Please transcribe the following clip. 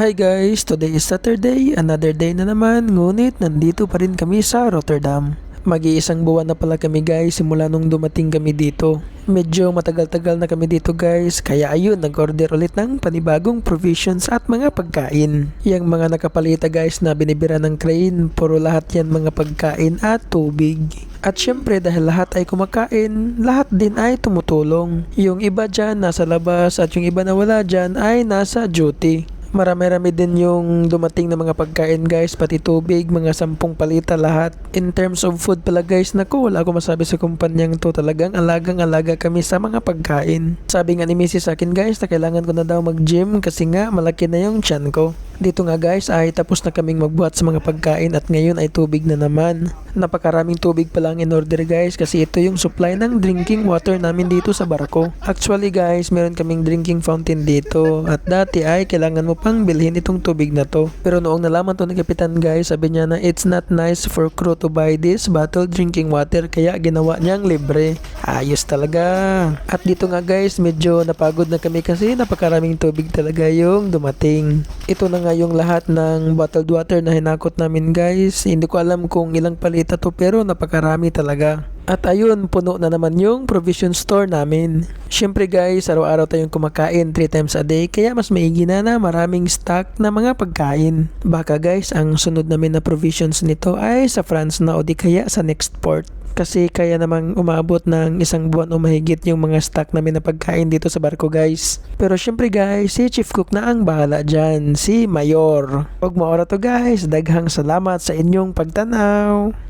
Hi guys, today is Saturday, another day na naman, ngunit nandito pa rin kami sa Rotterdam. Mag-iisang buwan na pala kami guys simula nung dumating kami dito. Medyo matagal-tagal na kami dito guys, kaya ayun, nag-order ulit ng panibagong provisions at mga pagkain. Yang mga nakapalita guys na binibira ng crane, puro lahat yan mga pagkain at tubig. At syempre dahil lahat ay kumakain, lahat din ay tumutulong. Yung iba dyan nasa labas at yung iba na wala dyan ay nasa duty. Marami-rami din yung dumating na mga pagkain guys, pati tubig, mga sampung palita lahat. In terms of food pala guys, naku wala ako masabi sa kumpanyang to talagang alagang-alaga kami sa mga pagkain. Sabi nga ni Mrs. sa akin guys na kailangan ko na daw mag-gym kasi nga malaki na yung tiyan ko. Dito nga guys ay tapos na kaming magbuhat sa mga pagkain at ngayon ay tubig na naman. Napakaraming tubig pa lang in order guys kasi ito yung supply ng drinking water namin dito sa barko. Actually guys, meron kaming drinking fountain dito at dati ay kailangan mo pang bilhin itong tubig na to. Pero noong nalaman to ng kapitan guys, sabi niya na it's not nice for crew to buy this bottled drinking water kaya ginawa niyang libre. Ayos talaga. At dito nga guys, medyo napagod na kami kasi napakaraming tubig talaga yung dumating. Ito na nga yung lahat ng bottled water na hinakot namin guys. Hindi ko alam kung ilang palita to pero napakarami talaga. At ayun, puno na naman yung provision store namin. Siyempre guys, araw-araw tayong kumakain 3 times a day kaya mas maigi na na maraming stock na mga pagkain. Baka guys, ang sunod namin na provisions nito ay sa France na o di kaya sa next port. Kasi kaya namang umabot ng isang buwan o mahigit yung mga stock namin na pagkain dito sa barko guys. Pero syempre guys, si Chief Cook na ang bahala dyan, si Mayor. Huwag mo to guys, daghang salamat sa inyong pagtanaw.